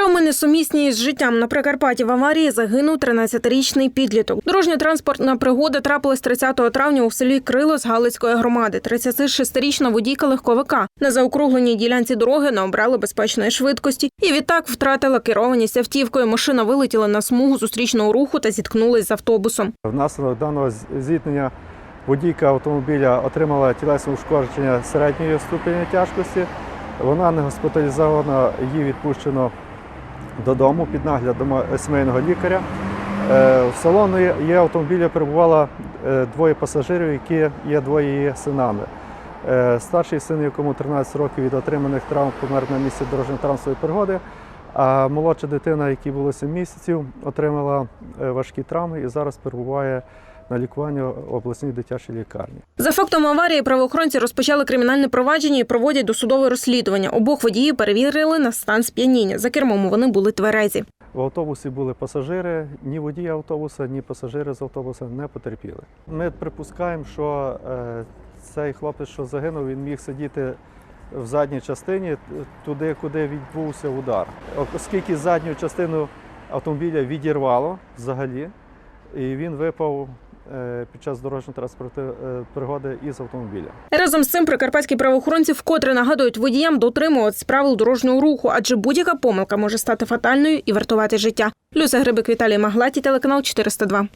Травми несумісні з життям на Прикарпатті в аварії загинув 13-річний підліток. Дорожньо-транспортна пригода трапилась 30 травня у селі Крило з Галицької громади. 36-річна водійка легковика на заокругленій ділянці дороги не безпечної швидкості і відтак втратила керованість автівкою. Машина вилетіла на смугу зустрічного руху та зіткнулась з автобусом. Внаслідок даного зіткнення водійка автомобіля отримала тілесне ушкодження середньої ступені тяжкості. Вона не госпіталізована, її відпущено додому під наглядом сімейного лікаря. Е, В салоні її автомобіля перебувало е, двоє пасажирів, які є двоє її синами. Е, Старший син, якому 13 років від отриманих травм помер на місці дорожньо-транспортної пригоди, а молодша дитина, якій було 7 місяців, отримала е, важкі травми і зараз перебуває на лікуванні в обласній дитячій лікарні. За фактом аварії правоохоронці розпочали кримінальне провадження і проводять досудове розслідування. Обох водіїв перевірили на стан сп'яніння. За кермом вони були тверезі. В автобусі були пасажири, ні водій автобуса, ні пасажири з автобуса не потерпіли. Ми припускаємо, що е, цей хлопець, що загинув, він міг сидіти в задній частині, туди, куди відбувся удар. Оскільки задню частину автомобіля відірвало взагалі, і він випав під час дорожньо-транспортної е, пригоди із автомобіля. Разом з цим прикарпатські правоохоронці вкотре нагадують водіям дотримуватись правил дорожнього руху, адже будь-яка помилка може стати фатальною і вартувати життя. Люся Грибик Віталій Маглаті, телеканал 402.